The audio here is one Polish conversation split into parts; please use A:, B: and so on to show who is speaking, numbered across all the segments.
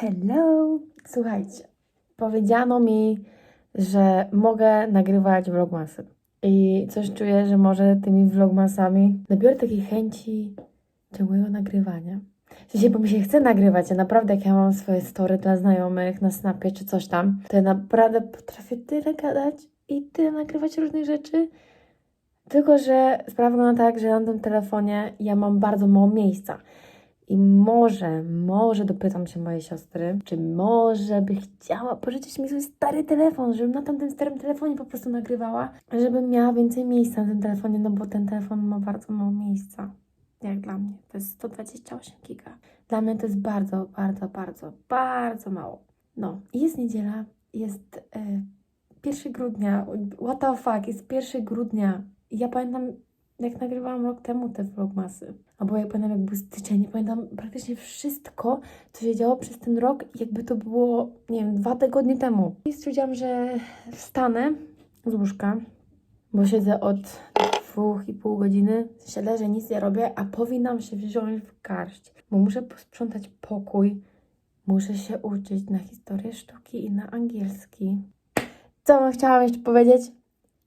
A: Hello! Słuchajcie, powiedziano mi, że mogę nagrywać vlogmasy. I coś czuję, że może tymi vlogmasami nabiorę takiej chęci ciągłego nagrywania. Sensie, bo mi się chce nagrywać, ja naprawdę jak ja mam swoje story dla znajomych na Snapie czy coś tam, to ja naprawdę potrafię tyle gadać i tyle nagrywać różnych rzeczy. Tylko, że sprawa wygląda tak, że na tym telefonie ja mam bardzo mało miejsca. I może, może dopytam się mojej siostry, czy może by chciała pożyczyć mi swój stary telefon, żebym na tamtym starym telefonie po prostu nagrywała, żebym miała więcej miejsca na tym telefonie, no bo ten telefon ma bardzo mało miejsca. Jak dla mnie. To jest 128 giga. Dla mnie to jest bardzo, bardzo, bardzo, bardzo mało. No, jest niedziela, jest e, 1 grudnia. What the fuck, jest 1 grudnia. Ja pamiętam, jak nagrywałam rok temu te vlogmasy. Albo jak pamiętam, jak był styczeń, pamiętam praktycznie wszystko, co się działo przez ten rok, jakby to było, nie wiem, dwa tygodnie temu. I stwierdziłam, że wstanę z łóżka, bo siedzę od dwóch i pół godziny, sensie leżę, nic nie robię, a powinnam się wziąć w garść, bo muszę posprzątać pokój, muszę się uczyć na historię sztuki i na angielski. Co chciałam jeszcze powiedzieć?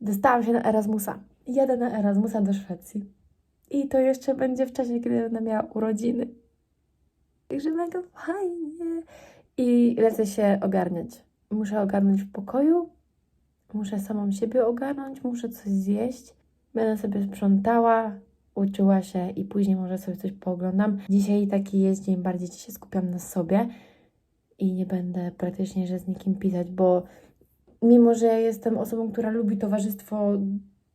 A: Dostałam się na Erasmusa. Jadę na Erasmusa do Szwecji. I to jeszcze będzie w czasie, kiedy będę miała urodziny. Także mega fajnie. I lecę się ogarniać. Muszę ogarnąć w pokoju, muszę samą siebie ogarnąć, muszę coś zjeść. Będę sobie sprzątała, uczyła się i później może sobie coś pooglądam. Dzisiaj taki jest dzień, bardziej się skupiam na sobie i nie będę praktycznie, że z nikim pisać, bo mimo, że jestem osobą, która lubi towarzystwo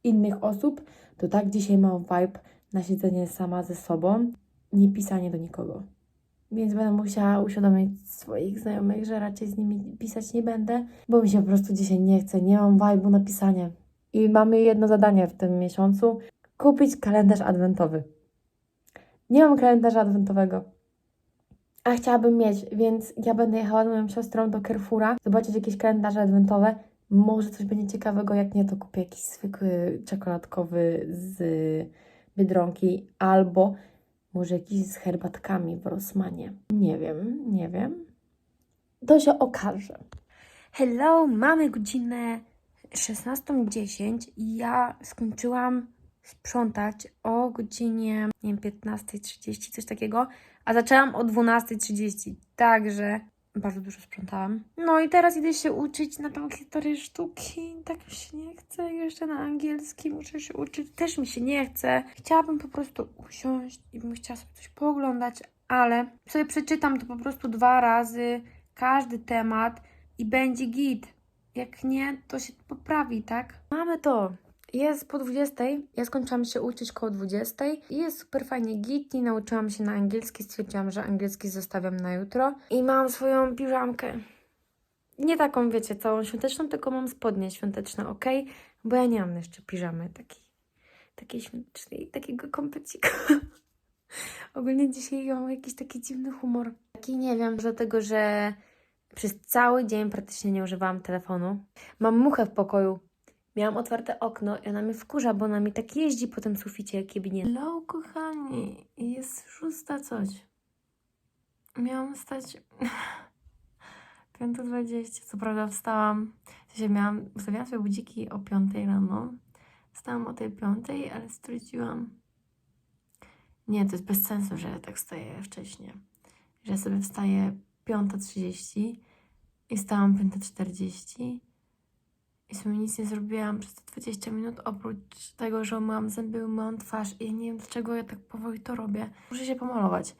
A: innych osób, to tak dzisiaj mam vibe na siedzenie sama ze sobą, nie pisanie do nikogo. Więc będę musiała uświadomić swoich znajomych, że raczej z nimi pisać nie będę, bo mi się po prostu dzisiaj nie chce, nie mam vibe'u na pisanie. I mamy jedno zadanie w tym miesiącu, kupić kalendarz adwentowy. Nie mam kalendarza adwentowego. A chciałabym mieć, więc ja będę jechała z moją siostrą do Carrefoura, zobaczyć jakieś kalendarze adwentowe. Może coś będzie ciekawego, jak nie, to kupię jakiś zwykły czekoladkowy z Biedronki albo może jakiś z herbatkami w Rosmanie. Nie wiem, nie wiem. To się okaże. Hello, mamy godzinę 16.10 i ja skończyłam sprzątać o godzinie, nie wiem, 15.30, coś takiego, a zaczęłam o 12.30, także bardzo dużo sprzątałam. No i teraz idę się uczyć na tą historię sztuki, tak mi się nie chce, jeszcze na angielski muszę się uczyć, też mi się nie chce. Chciałabym po prostu usiąść i bym chciała sobie coś pooglądać, ale sobie przeczytam to po prostu dwa razy, każdy temat i będzie git. Jak nie, to się poprawi, tak? Mamy to. Jest po 20. Ja skończyłam się uczyć koło 20. I jest super fajnie git. I nauczyłam się na angielski. Stwierdziłam, że angielski zostawiam na jutro. I mam swoją piżamkę. Nie taką, wiecie, całą świąteczną, tylko mam spodnie świąteczne, ok? Bo ja nie mam jeszcze piżamy takiej, takiej świątecznej, takiego komplecika. Ogólnie dzisiaj mam jakiś taki dziwny humor. Taki nie wiem, dlatego że przez cały dzień praktycznie nie używałam telefonu. Mam muchę w pokoju. Miałam otwarte okno i ona mnie wkurza, bo ona mi tak jeździ po tym suficie, jak jebnie. Hello, kochani. Jest szósta coś. Miałam wstać... 5.20. Co prawda wstałam... Sensie miałam... Sobie budziki o 5 rano. Wstałam o tej 5, ale stwierdziłam... Nie, to jest bez sensu, że ja tak wstaję wcześniej. Że sobie wstaję 5.30 i wstałam 5.40 i sobie nic nie zrobiłam przez te 20 minut, oprócz tego, że mam zęby, umyłam twarz i ja nie wiem, dlaczego ja tak powoli to robię. Muszę się pomalować.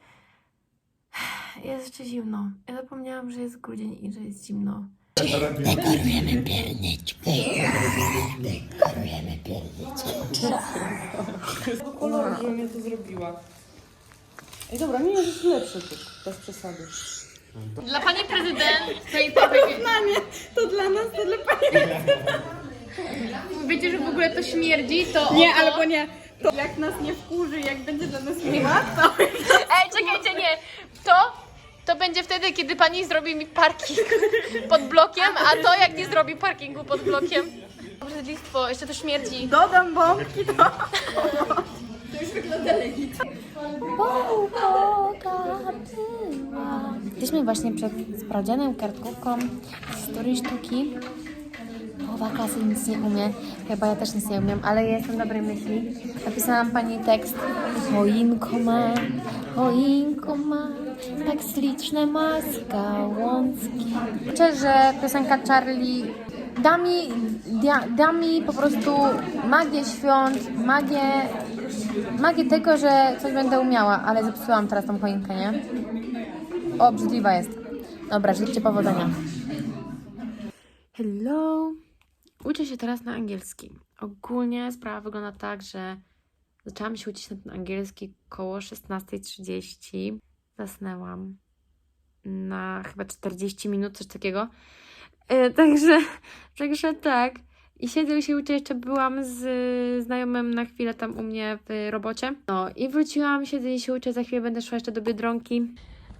A: Jest jeszcze zimno. Ja zapomniałam, że jest grudzień i że jest zimno.
B: Dekorujemy pierniczki. Dekorujemy pierniczki.
C: kolor, że mnie to zrobiła. Ej, dobra, nie jest lepszy tu, bez przesady.
D: Dla pani prezydent tak takie...
C: To dla nas, to dla pani.
D: Wiecie, że w ogóle to śmierdzi, to...
C: Nie,
D: oto-
C: albo nie. To jak nas nie wkurzy, jak będzie dla nas miła, to...
D: Ej, czekajcie, nie. To... To będzie wtedy, kiedy pani zrobi mi parking pod blokiem, a to jak nie zrobi parkingu pod blokiem. Obrzydlistwo, jeszcze to śmierdzi.
C: Dodam bombki, to...
A: Pogoda była Jesteśmy właśnie przed sprawdzianem kartkówką historii sztuki. Połowa klasy nic nie umie, chyba ja też nic nie umiem, ale jestem dobrej myśli. Napisałam pani tekst. Choinko ma, choinko ma, tak śliczne ma skałącki. Liczę, że piosenka Charlie da mi, da, da mi po prostu magię świąt, magię, magię tego, że coś będę umiała, ale zepsułam teraz tą choinkę, nie? Obrzydliwa jest. Dobra, życzcie powodzenia. Hello. Uczę się teraz na angielski. Ogólnie sprawa wygląda tak, że zaczęłam się uczyć na ten angielski koło 16.30. Zasnęłam na chyba 40 minut, coś takiego. E, także, także tak. I siedzę się uczę, jeszcze byłam z znajomym na chwilę tam u mnie w robocie. No i wróciłam, siedzę i się uczę, za chwilę będę szła jeszcze do Biedronki.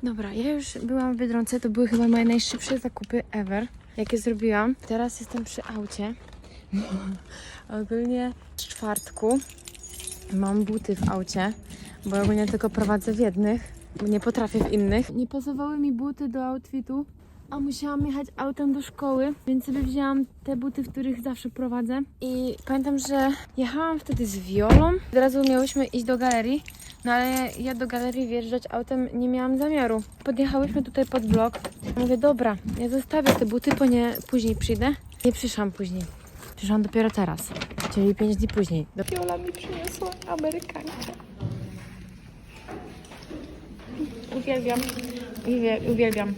A: Dobra, ja już byłam w Biedronce, to były chyba moje najszybsze zakupy ever, jakie zrobiłam. Teraz jestem przy aucie. Ogólnie z czwartku mam buty w aucie, bo ogólnie tylko prowadzę w jednych, bo nie potrafię w innych. Nie pasowały mi buty do outfitu, a musiałam jechać autem do szkoły, więc sobie wzięłam te buty, w których zawsze prowadzę. I pamiętam, że jechałam wtedy z Wiolą. Od razu miałyśmy iść do galerii, no ale ja do galerii wjeżdżać autem nie miałam zamiaru. Podjechałyśmy tutaj pod blok. Mówię, dobra, ja zostawię te buty, bo nie później przyjdę. Nie przyszłam później. Przyszłam dopiero teraz, czyli 5 dni później. Viola mi przyniosła Amerykankę. Uwielbiam. Uwie- Uwielbiam.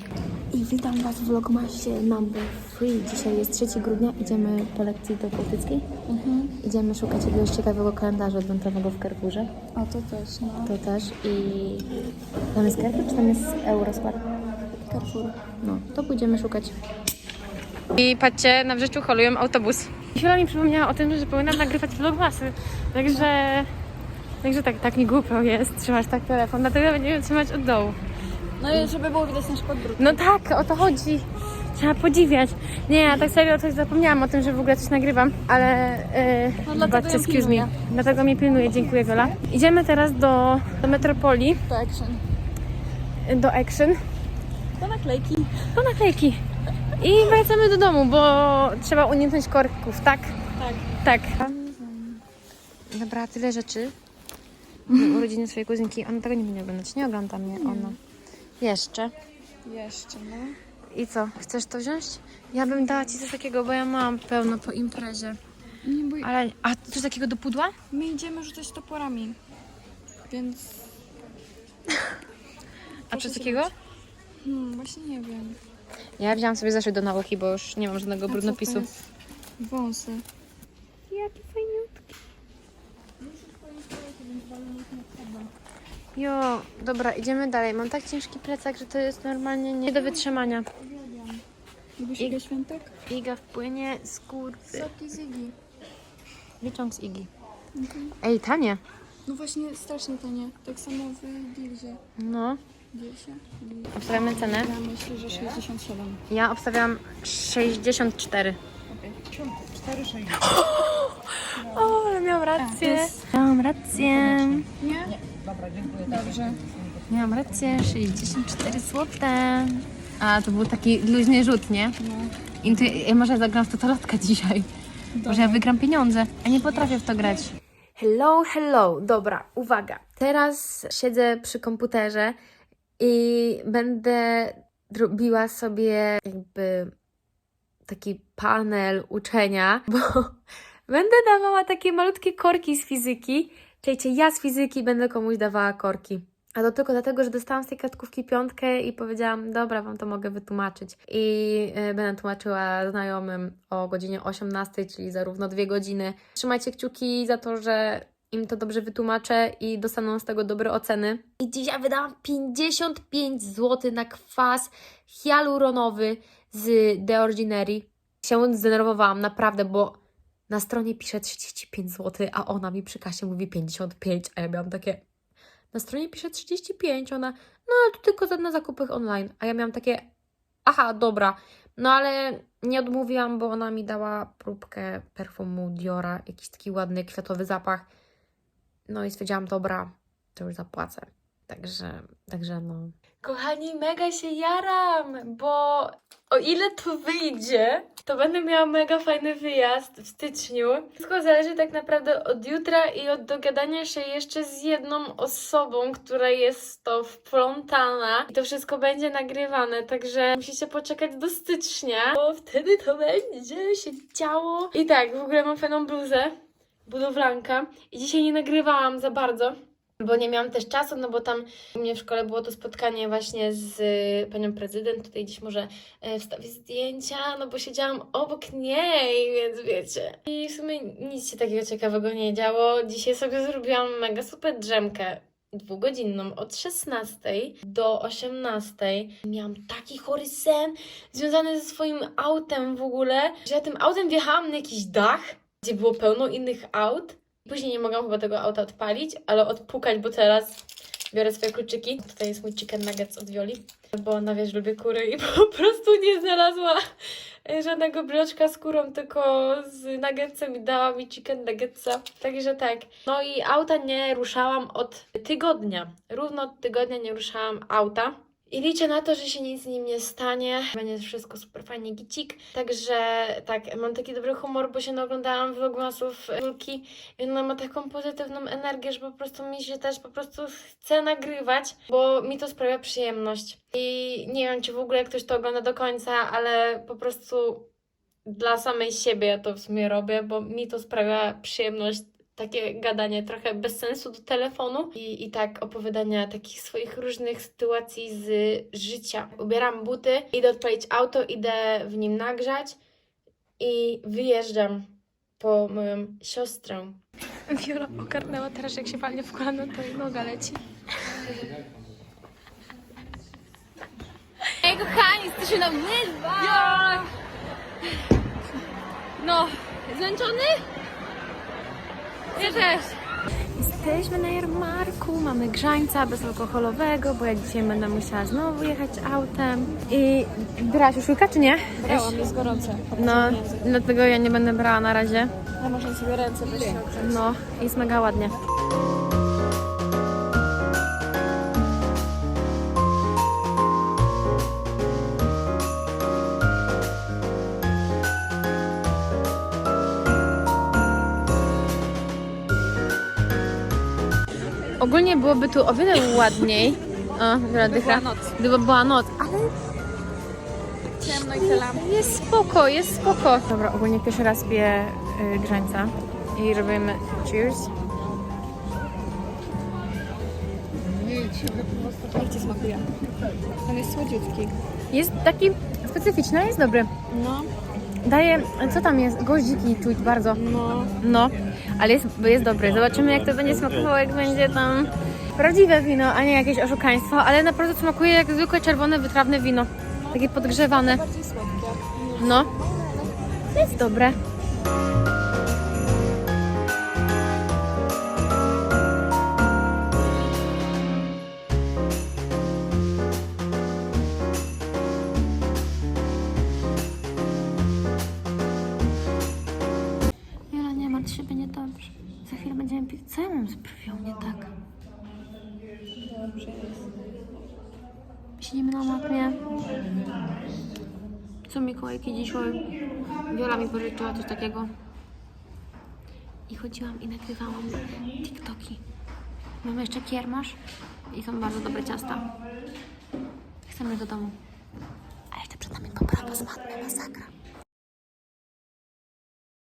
A: I witam Was w Vlogmasie number 3. Dzisiaj jest 3 grudnia, idziemy po lekcji do Bałtyckiej. Idziemy szukać jakiegoś ciekawego kalendarza adwentowego w Carrefourze.
E: O, to też, no.
A: To też. I tam jest Carrefour, czy tam jest Eurospar?
E: Carrefour.
A: No, to pójdziemy szukać. I patrzcie, na wrzeczu holują autobus. Chwila mi przypomniała o tym, że powinnam nagrywać vlogmasy. Także, także tak, tak mi głupio jest trzymać tak telefon, dlatego będziemy trzymać od dołu.
E: No i żeby było widać nasz podbród.
A: No tak, o to chodzi. Trzeba podziwiać. Nie, ja tak serio coś zapomniałam o tym, że w ogóle coś nagrywam, ale yy,
E: No dlatego
A: zobaczcie,
E: ją
A: excuse
E: pilnuję.
A: me. Dlatego mnie pilnuje, dziękuję Wiola. Idziemy teraz do, do Metropolii,
E: To action.
A: do Action,
E: To naklejki.
A: po naklejki. I wracamy do domu, bo trzeba uniknąć korków, tak?
E: Tak.
A: Tak. Dobra, tyle rzeczy. Na urodziny swojej kuzynki. Ona tego nie będzie oglądać. Nie ogląda mnie ona. Jeszcze.
E: Jeszcze, no.
A: I co? Chcesz to wziąć? Ja bym dała ci coś takiego, bo ja mam pełno po imprezie.
E: Nie bój.
A: Ale, a coś takiego do pudła?
E: My idziemy rzucać toporami. Więc...
A: A coś takiego?
E: Hmm, właśnie nie wiem.
A: Ja wziąłam sobie zeszyt do nauki, bo już nie mam żadnego
E: A
A: brudnopisu.
E: Wąsy.
A: Jaki fajniutki. Jo, dobra, idziemy dalej. Mam tak ciężki plecak, że to jest normalnie nie do wytrzymania.
E: Lubisz
A: I-
E: Igę Świętek?
A: Iga wpłynie z kurwy.
E: Soki z Igi.
A: Wyciąg z Igi. Ej, tanie.
E: No właśnie, strasznie tanie. Tak samo w Dilzie.
A: No.
E: Dilzie?
A: Obstawiamy cenę.
E: Ja myślę, że 67.
A: Ja obstawiam 64.
E: Okej.
A: O, ale miałam rację. Miałam rację.
E: Nie? Dobrze.
A: Miałam rację, 64 zł. A, to był taki luźny rzut, nie?
E: No.
A: Ja może zagram w totolotka dzisiaj. Może ja wygram pieniądze, a nie potrafię w to grać. Hello, hello. Dobra, uwaga. Teraz siedzę przy komputerze i będę robiła sobie jakby taki panel uczenia, bo będę dawała takie malutkie korki z fizyki. Czekajcie, ja z fizyki będę komuś dawała korki. A to tylko dlatego, że dostałam z tej kartkówki piątkę i powiedziałam, dobra, wam to mogę wytłumaczyć. I y, będę tłumaczyła znajomym o godzinie 18, czyli zarówno dwie godziny. Trzymajcie kciuki za to, że im to dobrze wytłumaczę i dostaną z tego dobre oceny. I dzisiaj wydałam 55 zł na kwas hialuronowy z The Ordinary. Się zdenerwowałam, naprawdę, bo na stronie pisze 35 zł, a ona mi przy kasie mówi 55, a ja miałam takie... Na stronie pisze 35, ona, no ale to tylko na zakupach online. A ja miałam takie, aha, dobra. No ale nie odmówiłam, bo ona mi dała próbkę perfumu Diora, jakiś taki ładny, kwiatowy zapach. No i stwierdziłam, dobra, to już zapłacę. Także, także no. Kochani, mega się jaram, bo o ile to wyjdzie, to będę miała mega fajny wyjazd w styczniu. Wszystko zależy tak naprawdę od jutra i od dogadania się jeszcze z jedną osobą, która jest to wplątana. I to wszystko będzie nagrywane, także musicie poczekać do stycznia, bo wtedy to będzie się działo. I tak, w ogóle mam fajną bluzę, budowlanka. I dzisiaj nie nagrywałam za bardzo. Bo nie miałam też czasu, no bo tam u mnie w szkole było to spotkanie właśnie z y, panią prezydent. Tutaj gdzieś może e, wstawię zdjęcia, no bo siedziałam obok niej, więc wiecie. I w sumie nic się takiego ciekawego nie działo. Dzisiaj sobie zrobiłam mega super drzemkę dwugodzinną od 16 do 18. Miałam taki chory sen związany ze swoim autem w ogóle, że ja tym autem wjechałam na jakiś dach, gdzie było pełno innych aut. Później nie mogłam chyba tego auta odpalić, ale odpukać, bo teraz biorę swoje kluczyki. Tutaj jest mój chicken nuggets od Wioli, bo ona wiesz, lubię kury i po prostu nie znalazła e, żadnego bloczka z kurą, tylko z nuggetsem i dała mi chicken nuggetsa. Także tak. No i auta nie ruszałam od tygodnia. Równo od tygodnia nie ruszałam auta. I liczę na to, że się nic z nim nie stanie. Będzie wszystko super fajnie gicik. Także tak, mam taki dobry humor, bo się naoglądałam vlogmasów Julki i ona ma taką pozytywną energię, że po prostu mi się też po prostu chce nagrywać, bo mi to sprawia przyjemność. I nie wiem, czy w ogóle ktoś to ogląda do końca, ale po prostu dla samej siebie to w sumie robię, bo mi to sprawia przyjemność. Takie gadanie trochę bez sensu do telefonu i, i tak opowiadania takich swoich różnych sytuacji z życia. Ubieram buty, idę odpalić auto, idę w nim nagrzać i wyjeżdżam po moją siostrę.
D: Wiola ogarnęła teraz, jak się palnie w kolano, to noga leci. Ej, kochani, jesteśmy na myzwa! No, zmęczony? Ja też. Jesteśmy na jarmarku, mamy grzańca bezalkoholowego, bo ja dzisiaj będę musiała znowu jechać autem. I brałaś już Julka, czy nie?
E: Brałam, jest gorące.
A: No, dlatego ja nie będę brała na razie.
E: A można sobie ręce wyciągnąć.
A: No, jest mega ładnie. Ogólnie byłoby tu o wiele ładniej. O, dobra, dycha.
E: noc.
A: Gdyby była noc, ale
E: Ciemno i te lampy.
A: jest spoko, jest spoko. Dobra, ogólnie pierwszy raz piję y, grzańca i robimy cheers.
E: Jak Ci smakuje? On jest słodziutki.
A: Jest taki specyficzny, ale jest dobry.
E: No,
A: Daje, co tam jest? Goździki czuć bardzo.
E: no.
A: No, ale jest, jest dobry. Zobaczymy jak to będzie smakowało, jak będzie tam prawdziwe wino, a nie jakieś oszukaństwo, ale naprawdę smakuje jak zwykłe czerwone, wytrawne wino. Takie podgrzewane. No, jest dobre. Pić. Co ja mam z brwią nie tak? Siedzimy na mapie. Co Mikołajki dzisiaj? Wiola mi pożyczyła coś takiego. I chodziłam i nagrywałam TikToki. Mamy jeszcze kiermasz i są bardzo dobre ciasta. Chcemy do domu. A jeszcze przed nami poprawa z matmy masakra.